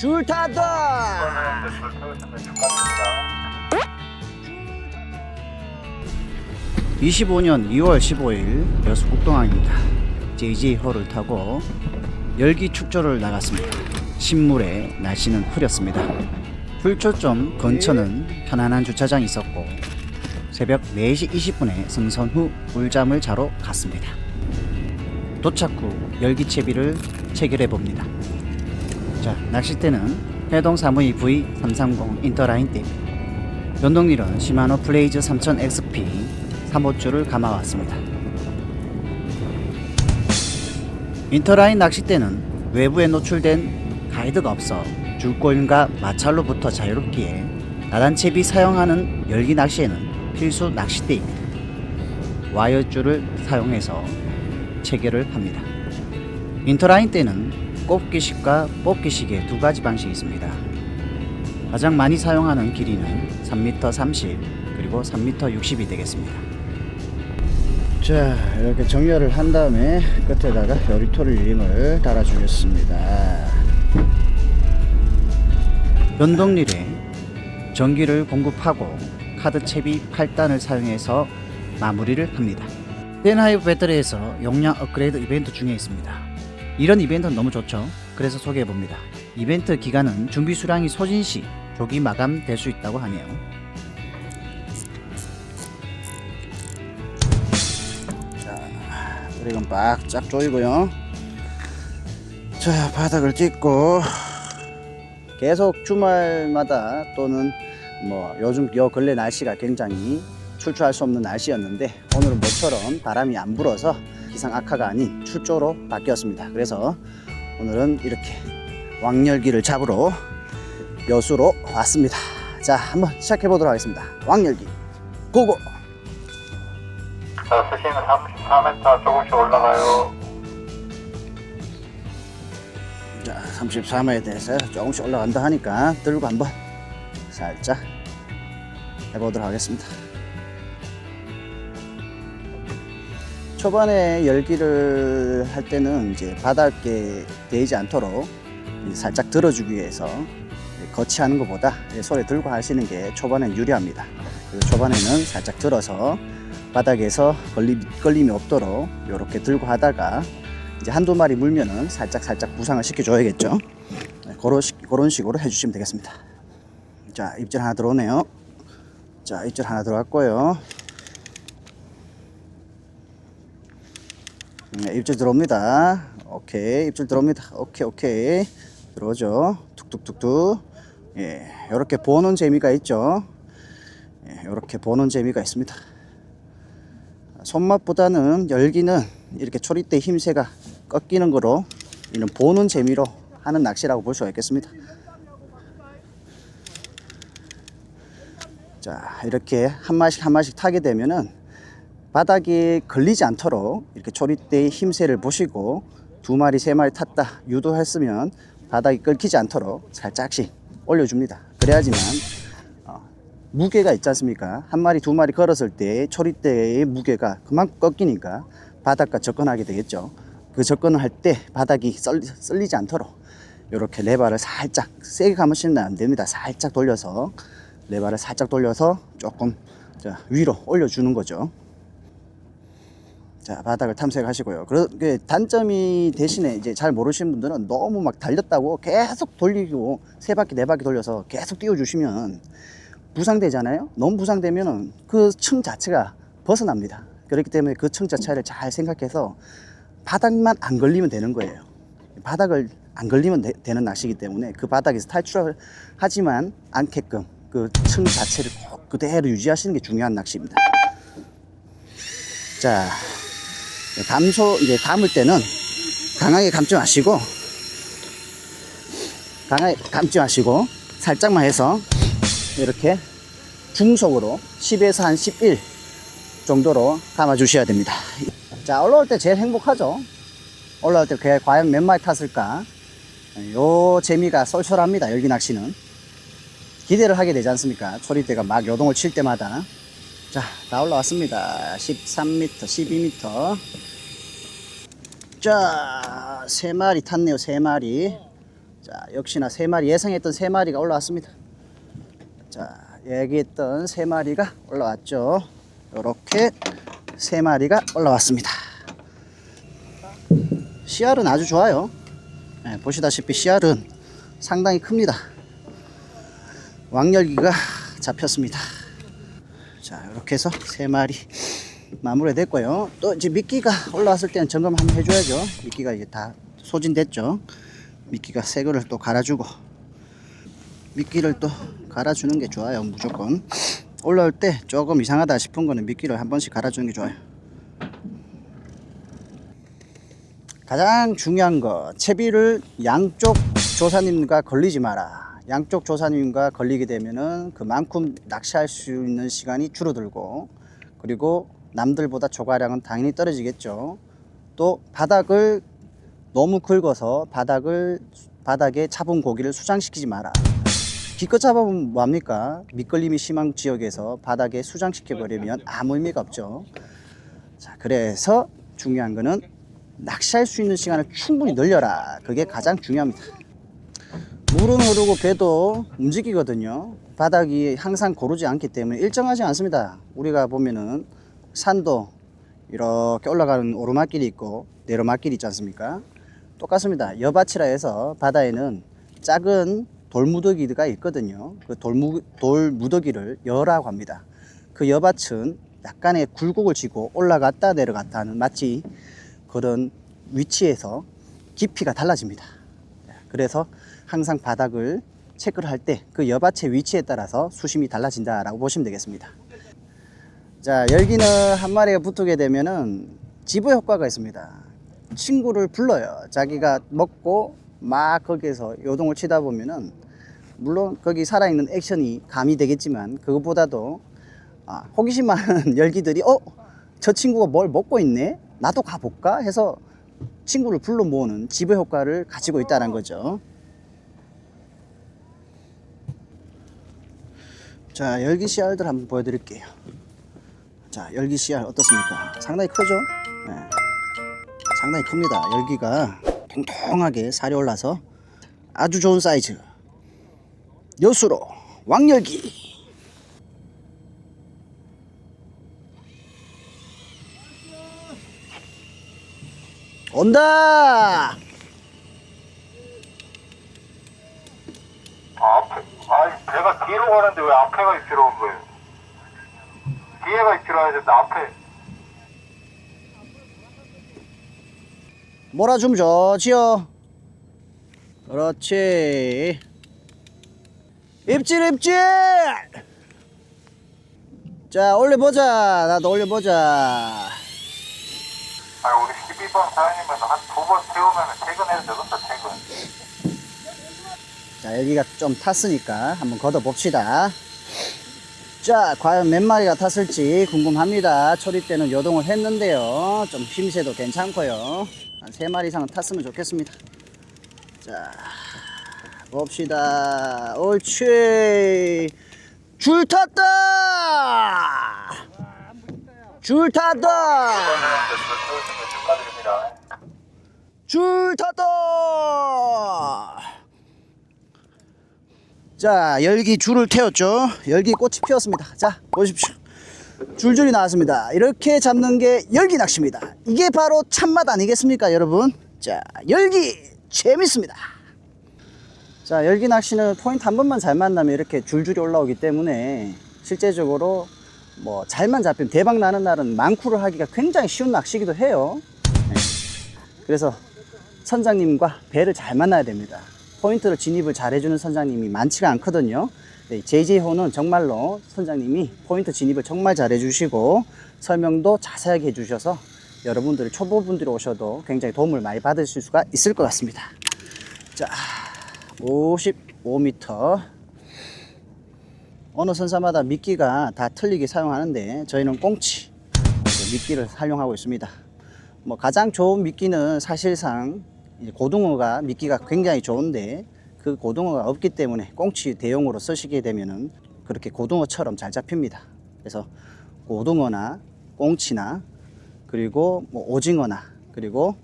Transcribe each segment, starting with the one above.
줄 태우시면 축하드립니다. 25년 2월 15일 여수 국동항입니다. JJ 호를 타고 열기 축조를 나갔습니다. 신물에 날씨는 흐렸습니다. 풀초점 근처는 편안한 주차장이 있었고 새벽 4시 20분에 승선 후 꿀잠을 자러 갔습니다. 도착 후 열기채비를 체결해 봅니다. 자, 낚싯대는 해동 사무이 V330 인터라인 대 연동릴은 시마노 플레이즈 3000 XP 3호줄을 감아왔습니다. 인터라인 낚싯대는 외부에 노출된 가이드가 없어 줄골과 마찰로부터 자유롭기에 나단채비 사용하는 열기 낚시에는 필수 낚싯대입니다. 와이어줄을 사용해서 체결을 합니다. 인터라인 때는 꼽기식과 뽑기식의 두 가지 방식이 있습니다. 가장 많이 사용하는 길이는 3m 30 그리고 3m 60이 되겠습니다. 자 이렇게 정렬을 한 다음에 끝에다가 요리토리 링을 달아주겠습니다. 연동릴에 전기를 공급하고 카드 채비 8단을 사용해서 마무리를 합니다. 댄하이브 배터리에서 용량 업그레이드 이벤트 중에 있습니다. 이런 이벤트는 너무 좋죠. 그래서 소개해 봅니다. 이벤트 기간은 준비 수량이 소진 시 조기 마감될 수 있다고 하네요. 브레이크는 빡짝 조이고요. 자, 바닥을 찍고 계속 주말마다 또는 뭐 요즘 요 근래 날씨가 굉장히 출조할 수 없는 날씨였는데 오늘은 모처럼 바람이 안 불어서 기상 악화가 아닌 출조로 바뀌었습니다. 그래서 오늘은 이렇게 왕열기를 잡으러 여수로 왔습니다. 자, 한번 시작해 보도록 하겠습니다. 왕열기 고고! 자, 수심은 34m 조금씩 올라가요. 자, 34m에 대해서 조금씩 올라간다 하니까 들고 한번 살짝 해보도록 하겠습니다. 초반에 열기를 할 때는 이제 바닥에 대지 않도록 살짝 들어주기 위해서 거치 하는 것보다 손에 들고 하시는 게 초반엔 유리합니다. 그리고 초반에는 살짝 들어서 바닥에서 걸림, 걸림이 없도록 이렇게 들고 하다가 이제 한두 마리 물면은 살짝 살짝 부상을 시켜줘야겠죠. 네, 그런, 식, 그런 식으로 해주시면 되겠습니다. 자, 입질 하나 들어오네요. 자, 입질 하나 들어왔고요. 네, 입질 들어옵니다. 오케이, 입질 들어옵니다. 오케이, 오케이. 들어오죠. 툭툭툭툭. 예, 이렇게 보는 재미가 있죠. 예, 이렇게 보는 재미가 있습니다. 손맛보다는 열기는 이렇게 초리대 힘새가 꺾이는 거로 이는 보는 재미로 하는 낚시라고 볼 수가 있겠습니다. 자, 이렇게 한 마씩 한 마씩 타게 되면은 바닥에 걸리지 않도록 이렇게 초리대의 힘새를 보시고 두 마리 세 마리 탔다 유도했으면 바닥이 끓기지 않도록 살짝씩 올려줍니다. 그래야지만 어, 무게가 있지 않습니까? 한 마리 두 마리 걸었을 때 초리대의 무게가 그만큼 꺾이니까 바닥과 접근하게 되겠죠. 그 접근을 할 때 바닥이 썰, 썰리지 않도록 이렇게 레바를 살짝 세게 감으시면 안 됩니다. 살짝 돌려서 레바를 살짝 돌려서 조금 자, 위로 올려주는 거죠. 자 바닥을 탐색하시고요. 그 단점이 대신에 이제 잘 모르시는 분들은 너무 막 달렸다고 계속 돌리고 세 바퀴 네 바퀴 돌려서 계속 띄워주시면 부상되잖아요. 너무 부상되면은 그 층 자체가 벗어납니다. 그렇기 때문에 그 층 자체를 잘 생각해서 바닥만 안 걸리면 되는 거예요. 바닥을 안 걸리면 되, 는 낚시이기 때문에 그 바닥에서 탈출을 하지만 않게끔 그 층 자체를 꼭 그대로 유지하시는 게 중요한 낚시입니다. 자, 감소 이제 감을 때는 강하게 감지 마시고 강하게 감지 마시고 살짝만 해서 이렇게 중속으로 10에서 한 11 정도로 감아 주셔야 됩니다. 자, 올라올 때 제일 행복하죠. 올라올 때 과연 몇 마리 탔을까? 요 재미가 쏠쏠합니다. 열기 낚시는. 기대를 하게 되지 않습니까? 초리대가 막 요동을 칠 때마다. 자, 다 올라왔습니다. 13m, 12m. 자, 세 마리 탔네요. 세 마리. 자, 역시나 세 마리 예상했던 세 마리가 올라왔습니다. 자, 얘기했던 세 마리가 올라왔죠. 이렇게 세 마리가 올라왔습니다. 씨알은 아주 좋아요. 네, 보시다시피 씨알은 상당히 큽니다. 왕열기가 잡혔습니다. 자, 이렇게 해서 세 마리 마무리 됐고요. 또 이제 미끼가 올라왔을 때는 점검 한번 해줘야죠. 미끼가 이제 다 소진됐죠. 미끼가 새 거를 또 갈아주고 미끼를 또 갈아주는 게 좋아요. 무조건 올라올 때 조금 이상하다 싶은 거는 미끼를 한 번씩 갈아주는 게 좋아요. 가장 중요한 거 채비를 양쪽 조사님과 걸리지 마라. 양쪽 조사님과 걸리게 되면은 그만큼 낚시할 수 있는 시간이 줄어들고 그리고 남들보다 조과량은 당연히 떨어지겠죠. 또 바닥을 너무 긁어서 바닥을 바닥에 잡은 고기를 수장시키지 마라. 기껏 잡아보면 뭐합니까? 밑걸림이 심한 지역에서 바닥에 수장시켜 버리면 아무 의미가 없죠. 자, 그래서 중요한 거는 낚시할 수 있는 시간을 충분히 늘려라. 그게 가장 중요합니다. 물은 흐르고 배도 움직이거든요. 바닥이 항상 고르지 않기 때문에 일정하지 않습니다. 우리가 보면은 산도 이렇게 올라가는 오르막길이 있고 내려막길이 있지 않습니까? 똑같습니다. 여밭이라 해서 바다에는 작은 돌무더기가 있거든요. 그 돌무, 돌무더기를 여라고 합니다. 그 여밭은 약간의 굴곡을 지고 올라갔다 내려갔다 하는 마치 그런 위치에서 깊이가 달라집니다. 그래서 항상 바닥을 체크를 할 때 그 여밭의 위치에 따라서 수심이 달라진다라고 보시면 되겠습니다. 자, 열기는 한 마리가 붙게 되면은 지부 효과가 있습니다. 친구를 불러요. 자기가 먹고 막 거기에서 요동을 치다 보면은 물론 거기 살아있는 액션이 가미되겠지만 그것보다도 아, 호기심 많은 열기들이 어? 저 친구가 뭘 먹고 있네? 나도 가볼까? 해서 친구를 불러 모으는 지부 효과를 가지고 있다는 거죠. 자, 열기 씨알들 한번 보여드릴게요. 자, 열기 씨알 어떻습니까? 상당히 크죠? 네. 상당히 큽니다. 열기가 통통하게 살이 올라서 아주 좋은 사이즈. 여수로 왕열기. 온다! 아, 앞에, 아, 배가 뒤로 가는데 왜 앞에가 온 거예요? 뒤에가 입질러야 되는데 앞에. 몰아주면 좋지요. 그렇지. 입질, 입질! 자, 올려보자. 나도 올려보자. 아, 우리 12번 사장님은 한 두 번 태우면 퇴근해도 되겠다, 퇴근. 자, 여기가 좀 탔으니까 한번 걷어 봅시다. 자, 과연 몇 마리가 탔을지 궁금합니다. 초리 때는 요동을 했는데요. 좀 힘새도 괜찮고요. 한세 마리 이상은 탔으면 좋겠습니다. 자, 봅시다. 옳지. 줄 탔다! 줄 탔다! 줄 탔다! 자, 열기 줄을 태웠죠. 열기 꽃이 피었습니다. 자, 보십시오. 줄줄이 나왔습니다. 이렇게 잡는 게 열기 낚시입니다. 이게 바로 참맛 아니겠습니까, 여러분? 자, 열기 재밌습니다. 자, 열기 낚시는 포인트 한 번만 잘 만나면 이렇게 줄줄이 올라오기 때문에 실제적으로 뭐 잘만 잡히면 대박 나는 날은 망쿠를 하기가 굉장히 쉬운 낚시기도 해요. 그래서 선장님과 배를 잘 만나야 됩니다. 포인트를 진입을 잘 해주는 선장님이 많지가 않거든요. 네, JJ호는 정말로 선장님이 포인트 진입을 정말 잘 해주시고 설명도 자세하게 해주셔서 여러분들이 초보분들이 오셔도 굉장히 도움을 많이 받으실 수가 있을 것 같습니다. 자, 55m. 어느 선사마다 미끼가 다 틀리게 사용하는데 저희는 꽁치 미끼를 사용하고 있습니다. 뭐 가장 좋은 미끼는 사실상 고등어가 미끼가 굉장히 좋은데 그 고등어가 없기 때문에 꽁치 대용으로 쓰시게 되면은 그렇게 고등어처럼 잘 잡힙니다. 그래서 고등어나 꽁치나 그리고 뭐 오징어나 그리고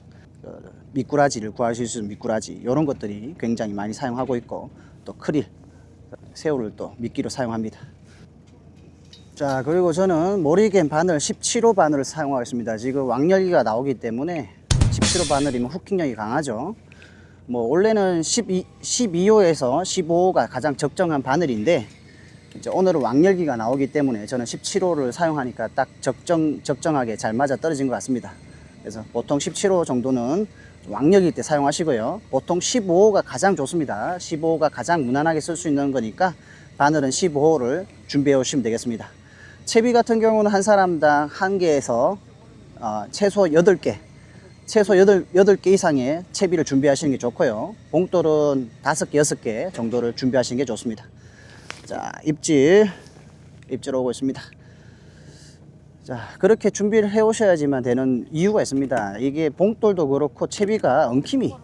그 미꾸라지를 구하실 수 있는 미꾸라지 이런 것들이 굉장히 많이 사용하고 있고 또 크릴 새우를 또 미끼로 사용합니다. 자 그리고 저는 모리겐 바늘 17호 바늘을 사용하겠습니다. 지금 왕열기가 나오기 때문에 17호 바늘이면 후킹력이 강하죠. 뭐 원래는 12, 12호에서 15호가 가장 적정한 바늘인데 이제 오늘은 왕열기가 나오기 때문에 저는 17호를 사용하니까 딱 적정 적정하게 잘 맞아 떨어진 것 같습니다. 그래서 보통 17호 정도는 왕열기 때 사용하시고요. 보통 15호가 가장 좋습니다. 15호가 가장 무난하게 쓸 수 있는 거니까 바늘은 15호를 준비해 오시면 되겠습니다. 채비 같은 경우는 한 사람당 한 개에서 어, 최소 8개 최소 8, 8개 이상의 채비를 준비하시는 게 좋고요. 봉돌은 5개, 6개 정도를 준비하시는 게 좋습니다. 자, 입질. 입질 오고 있습니다. 자, 그렇게 준비를 해 오셔야지만 되는 이유가 있습니다. 이게 봉돌도 그렇고 채비가 엉킴이,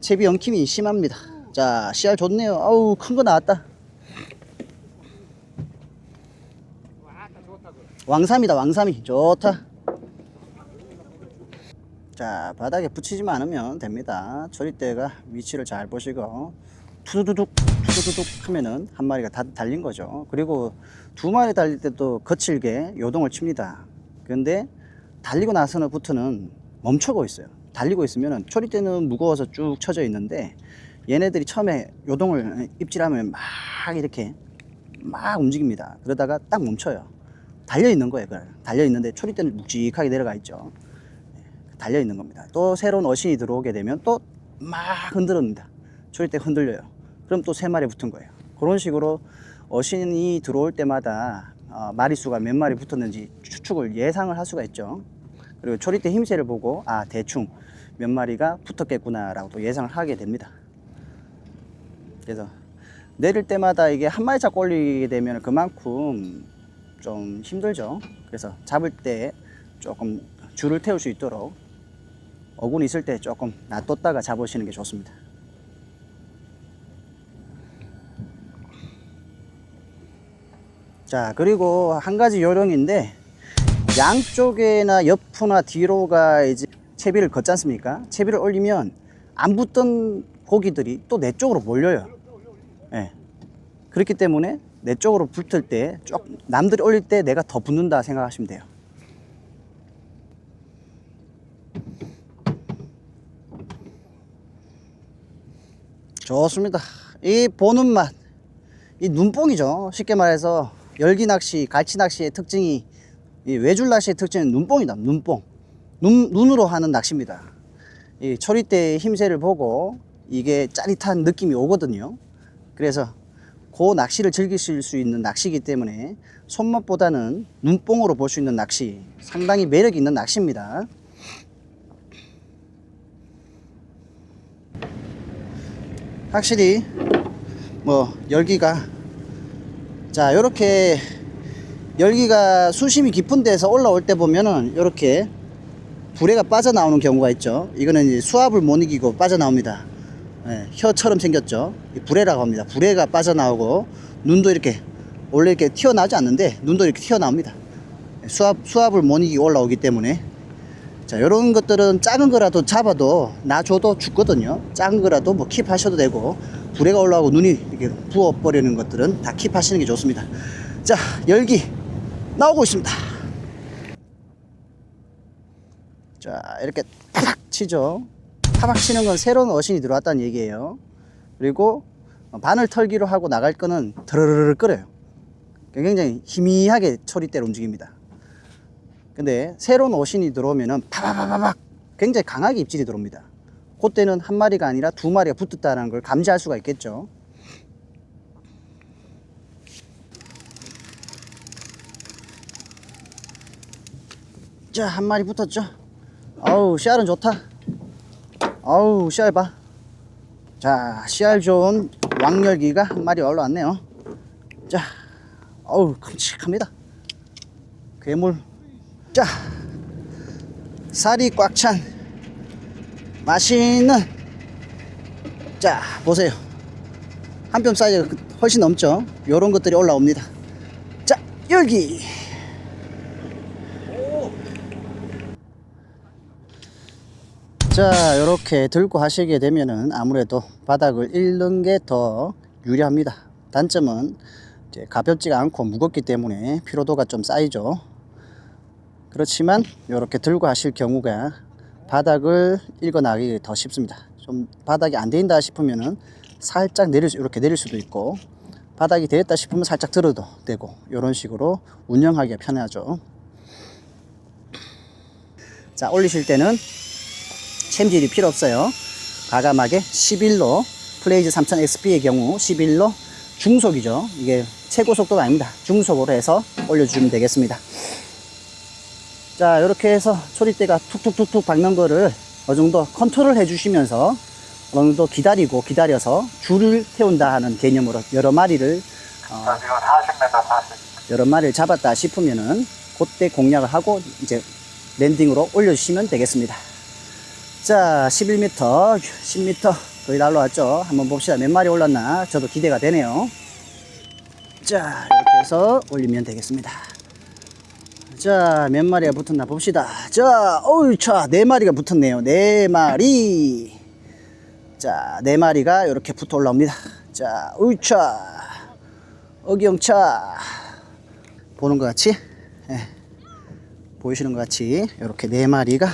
채비 엉킴이 심합니다. 자, 씨알 좋네요. 아우, 큰 거 나왔다. 왕삼이다, 왕삼이. 좋다. 자 바닥에 붙이지만 않으면 됩니다. 조리대가 위치를 잘 보시고 투두둑 투두둑 하면은 한 마리가 다 달린 거죠. 그리고 두 마리 달릴 때도 거칠게 요동을 칩니다. 그런데 달리고 나서는부터는 멈추고 있어요. 달리고 있으면은 조리대는 무거워서 쭉 쳐져 있는데 얘네들이 처음에 요동을 입질하면 막 이렇게 막 움직입니다. 그러다가 딱 멈춰요. 달려 있는 거예요. 달려 있는데 초리대는 묵직하게 내려가 있죠 달려 있는 겁니다. 또 새로운 어신이 들어오게 되면 또 막 흔들립니다. 초리 때 흔들려요. 그럼 또 세 마리 붙은 거예요. 그런 식으로 어신이 들어올 때마다 어, 마리수가 몇 마리 붙었는지 추측을 예상을 할 수가 있죠. 그리고 초리 때 힘새를 보고 아 대충 몇 마리가 붙었겠구나라고 또 예상을 하게 됩니다. 그래서 내릴 때마다 이게 한 마리 잡고 올리게 되면 그만큼 좀 힘들죠. 그래서 잡을 때 조금 줄을 태울 수 있도록 어군 있을 때 조금 놔뒀다가 잡으시는 게 좋습니다. 자, 그리고 한 가지 요령인데 양쪽에나 옆이나 뒤로가 이제 채비를 걷지 않습니까? 채비를 올리면 안 붙던 고기들이 또 내 쪽으로 몰려요. 예. 그렇기 때문에 내 쪽으로 붙을 때, 쪽, 남들이 올릴 때 내가 더 붙는다 생각하시면 돼요. 좋습니다. 이 보는 맛, 이 눈뽕이죠. 쉽게 말해서 열기 낚시, 갈치 낚시의 특징이 이 외줄 낚시의 특징은 눈뽕이다. 눈뽕. 눈, 눈으로 하는 낚시입니다. 이 초리대의 힘새를 보고 이게 짜릿한 느낌이 오거든요. 그래서 그 낚시를 즐기실 수 있는 낚시이기 때문에 손맛보다는 눈뽕으로 볼 수 있는 낚시 상당히 매력 있는 낚시입니다. 확실히 뭐 열기가 자 요렇게 열기가 수심이 깊은 데서 올라올 때 보면은 요렇게 불에가 빠져나오는 경우가 있죠. 이거는 수압을 못 이기고 빠져나옵니다. 예, 혀처럼 생겼죠. 이 불에라고 합니다. 불에가 빠져나오고 눈도 이렇게 원래 이렇게 튀어나오지 않는데 눈도 이렇게 튀어나옵니다. 수압, 수압을 못 이기고 올라오기 때문에 자, 요런 것들은 작은 거라도 잡아도 놔줘도 죽거든요. 작은 거라도 뭐 킵하셔도 되고, 불에가 올라오고 눈이 이렇게 부어버리는 것들은 다 킵하시는 게 좋습니다. 자, 열기 나오고 있습니다. 자, 이렇게 타박 치죠. 타박 치는 건 새로운 어신이 들어왔다는 얘기예요. 그리고 바늘 털기로 하고 나갈 거는 드르르르 끓어요. 굉장히 희미하게 초리대로 움직입니다. 근데 새로운 어신이 들어오면은 파바바바박 굉장히 강하게 입질이 들어옵니다. 그때는 한 마리가 아니라 두 마리가 붙었다는 걸 감지할 수가 있겠죠. 자, 한 마리 붙었죠. 아우, 씨알은 좋다. 아우, 씨알 봐. 자, 씨알 좋은 왕열기가 한 마리 올라왔네요. 자, 아우, 큼직합니다. 괴물 자, 살이 꽉 찬 맛있는 자 보세요 한 뼘 사이즈가 훨씬 넘죠 요런 것들이 올라옵니다 자 여기 자, 이렇게 들고 하시게 되면은 아무래도 바닥을 잃는 게 더 유리합니다. 단점은 가볍지가 않고 무겁기 때문에 피로도가 좀 쌓이죠. 그렇지만 이렇게 들고 하실 경우가 바닥을 읽어 나가기 더 쉽습니다. 좀 바닥이 안 된다 싶으면은 살짝 내릴 수, 이렇게 내릴 수도 있고 바닥이 되었다 싶으면 살짝 들어도 되고 이런 식으로 운영하기가 편하죠. 자, 올리실 때는 챔질이 필요 없어요. 과감하게 11로 플레이즈 3000 XP의 경우 11로 중속이죠. 이게 최고 속도가 아닙니다. 중속으로 해서 올려주시면 되겠습니다. 자, 이렇게 해서 초리대가 툭툭툭툭 박는 거를 어느 정도 컨트롤 해주시면서 어느 정도 기다리고 기다려서 줄을 태운다 하는 개념으로 여러 마리를 어, 자, 지금 40m 40. 여러 마리를 잡았다 싶으면은 그때 공략을 하고 이제 랜딩으로 올려주시면 되겠습니다. 자, 11m, 10m 거의 다 올라왔죠. 한번 봅시다. 몇 마리 올랐나? 저도 기대가 되네요. 자, 이렇게 해서 올리면 되겠습니다. 자, 몇 마리가 붙었나 봅시다. 자, 어우, 차, 네 마리가 붙었네요. 네 마리. 자, 네 마리가 이렇게 붙어 올라옵니다. 자, 우차, 어경차. 보는 것 같이, 예, 보이시는 것 같이, 이렇게 네 마리가,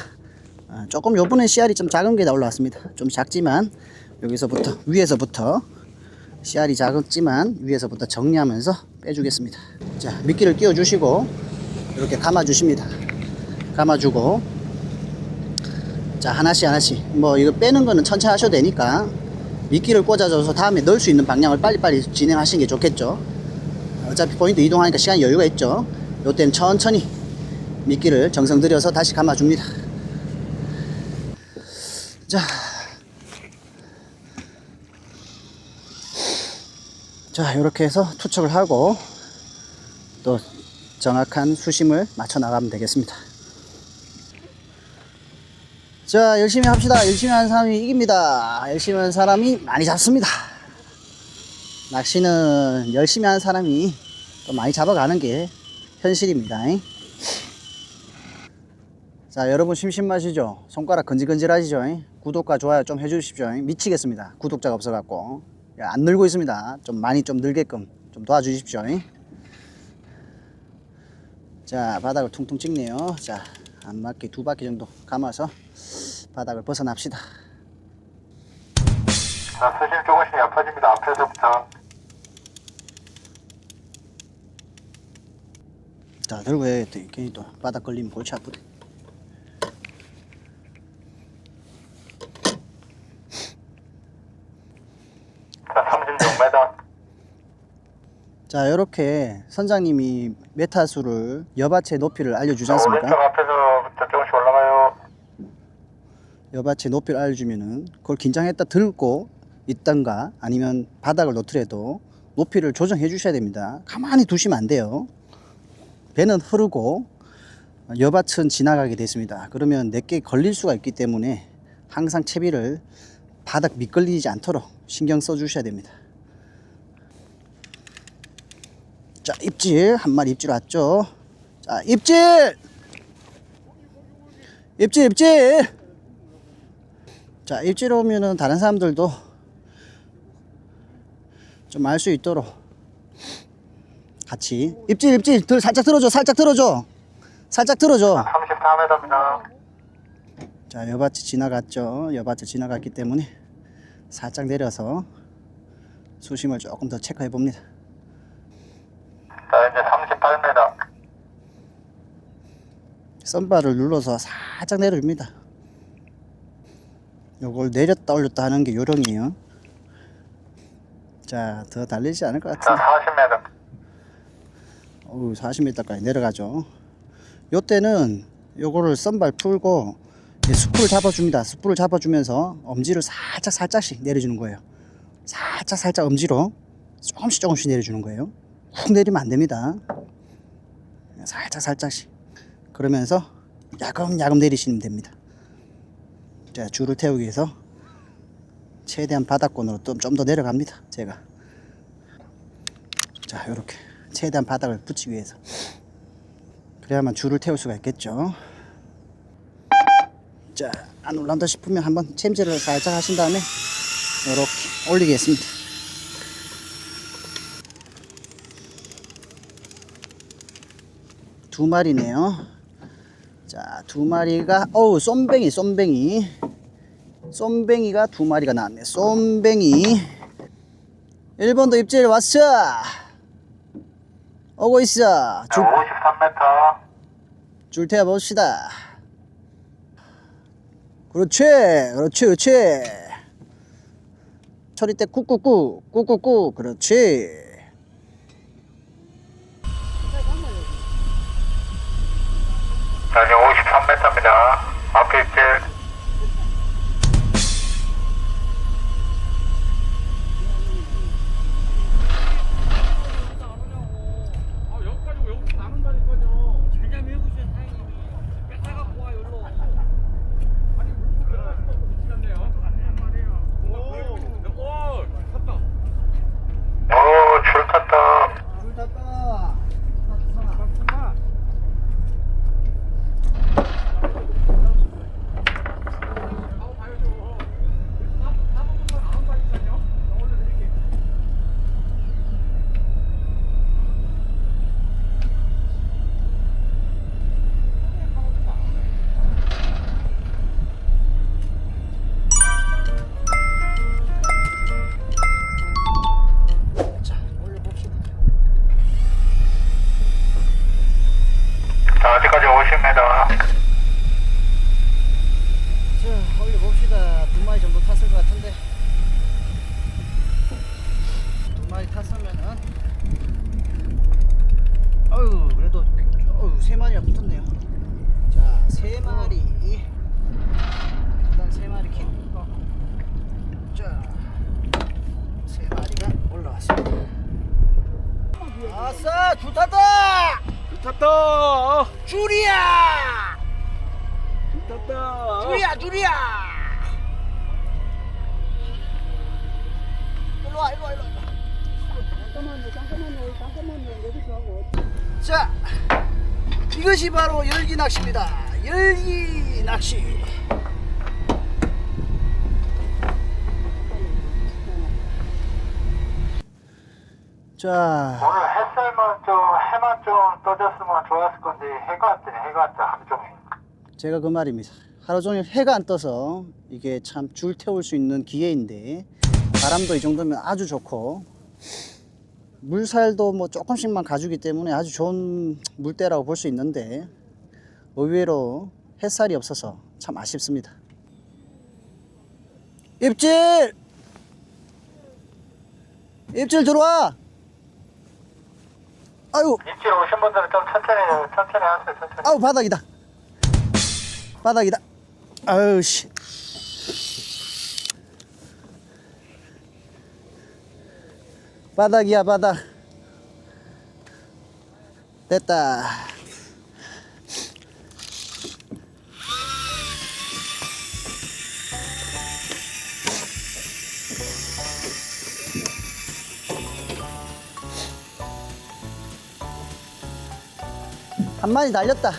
아, 조금 요번엔 씨알이 좀 작은 게 다 올라왔습니다. 좀 작지만, 여기서부터, 위에서부터, 씨알이 작았지만, 위에서부터 정리하면서 빼주겠습니다. 자, 미끼를 끼워주시고, 이렇게 감아주십니다. 감아주고, 자, 하나씩 하나씩. 뭐, 이거 빼는 거는 천천히 하셔도 되니까, 미끼를 꽂아줘서 다음에 넣을 수 있는 방향을 빨리빨리 진행하시는 게 좋겠죠. 어차피 포인트 이동하니까 시간이 여유가 있죠. 요때는 천천히 미끼를 정성 들여서 다시 감아줍니다. 자. 자, 이렇게 해서 투척을 하고 또 정확한 수심을 맞춰 나가면 되겠습니다. 자, 열심히 합시다. 열심히 하는 사람이 이깁니다. 열심히 하는 사람이 많이 잡습니다. 낚시는 열심히 하는 사람이 또 많이 잡아가는 게 현실입니다. 자, 여러분 심심하시죠? 손가락 건질건질하시죠? 구독과 좋아요 좀 해주십시오. 미치겠습니다. 구독자가 없어갖고. 야, 안 늘고 있습니다. 좀 많이 좀 늘게끔 좀 도와주십시오. 자, 바닥을 퉁퉁 찍네요. 자, 안 맞게 두 바퀴 정도 감아서 바닥을 벗어납시다. 자, 수심 조금씩 얕아집니다. 앞에서부터. 자, 들고 해야겠다. 괜히 또 바닥 걸리면 골치 아프대. 자, 이렇게 선장님이 메타수를 여바체 높이를 알려주지 않습니까? 오른쪽 앞에서부터 조금씩 올라가요. 여바체 높이를 알려주면은 그걸 긴장했다 들고 있던가 아니면 바닥을 놓더라도 높이를 조정해 주셔야 됩니다. 가만히 두시면 안 돼요. 배는 흐르고 여밭은 지나가게 됐습니다. 그러면 내게 걸릴 수가 있기 때문에 항상 채비를 바닥 미끌리지 않도록 신경 써 주셔야 됩니다. 자, 입질 한 마리 입질 왔죠. 자, 입질! 입질, 입질! 자, 입질 오면은 다른 사람들도 좀 알 수 있도록 같이 입질, 입질, 들 살짝 들어줘, 살짝 들어줘, 살짝 들어줘. 34m입니다. 자, 여밭이 지나갔죠. 여밭이 지나갔기 때문에 살짝 내려서 수심을 조금 더 체크해 봅니다. 38m. 썬바를 눌러서 살짝 내려줍니다. 요걸 내렸다 올렸다 하는 게 요령이에요. 자, 더 달리지 않을 것 자, 같은데. 40m. 어우, 40m까지 내려가죠. 요때는 요거를 썬발 풀고 숯불을 잡아줍니다. 숯불을 잡아주면서 엄지를 살짝 살짝씩 내려주는 거예요. 살짝 살짝 엄지로 조금씩 조금씩 내려주는 거예요. 훅 내리면 안 됩니다. 살짝 살짝씩. 그러면서 야금야금 내리시면 됩니다. 자, 줄을 태우기 위해서 최대한 바닥권으로 좀 더 내려갑니다. 제가. 자, 이렇게 최대한 바닥을 붙이기 위해서. 그래야만 줄을 태울 수가 있겠죠. 자, 안 올라온다 싶으면 한번 챔질을 살짝 하신 다음에 이렇게 올리겠습니다. 두 마리네요. 자, 두 마리가 어우, 쏨뱅이, 쏨뱅이. 쏨뱅이가 두 마리가 나왔네. 쏨뱅이. 1번도 입질 왔어. 오고 있어. 줄, 53m. 줄 태워 봅시다. 그렇지, 그렇지, 그렇지. 처리 때 꾹꾹꾹, 꾹꾹꾹, 그렇지. 자, 지금 53m입니다. 앞에 탔다! 줄이야! 탔다. 줄이야, 줄이야! 일로 와, 일로 와, 일로 와. 잠깐만요, 잠깐만요, 잠깐만요. 여기서 하고. 자, 이것이 바로 열기 낚시입니다. 열기 낚시. 자, 오늘 햇살만 좀, 해만 좀 떠졌으면 좋았을 건데, 해가 왔더니 해가 왔다, 하루 종일. 제가 그 말입니다. 하루 종일 해가 안 떠서 이게 참 줄 태울 수 있는 기회인데 바람도 이 정도면 아주 좋고 물살도 뭐 조금씩만 가주기 때문에 아주 좋은 물때라고 볼 수 있는데 의외로 햇살이 없어서 참 아쉽습니다. 입질! 입질 들어와! 아유, 입질 오신 분들은 좀 천천히, 천천히 하세요, 천천히. 아우 바닥이다. 바닥이다. 아유 씨. 바닥이야 바닥. 됐다. 한 마리 날렸다.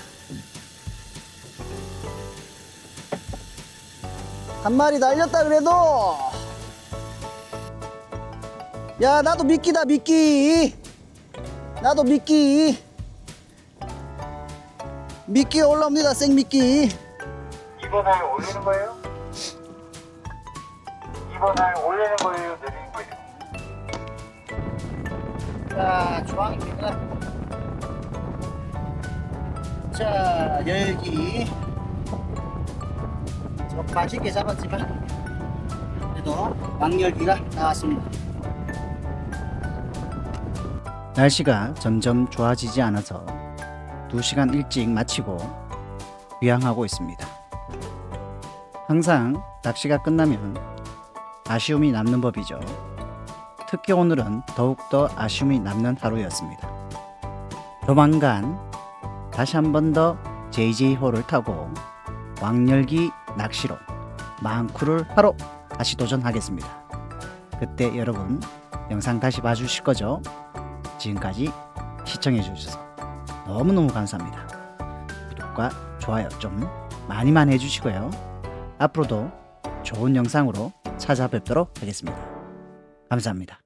한 마리 날렸다 그래도 야 나도 미끼다 미끼 나도 미끼 미끼 올라옵니다 생미끼 이번 날 올리는 거예요? 이번 날 올리는 거예요, 내리는 거예요? 자 주황 자 열기. 좀 맛있게 잡았지만 그래도 왕열기가 나왔습니다. 날씨가 점점 좋아지지 않아서 2시간 일찍 마치고 귀향하고 있습니다. 항상 낚시가 끝나면 아쉬움이 남는 법이죠. 특히 오늘은 더욱더 아쉬움이 남는 하루였습니다. 조만간 다시 한 번 더 JJ호를 타고 왕열기 낚시로 망쿠를 하러 다시 도전하겠습니다. 그때 여러분 영상 다시 봐주실 거죠? 지금까지 시청해 주셔서 너무너무 감사합니다. 구독과 좋아요 좀 많이 많이 해주시고요. 앞으로도 좋은 영상으로 찾아뵙도록 하겠습니다. 감사합니다.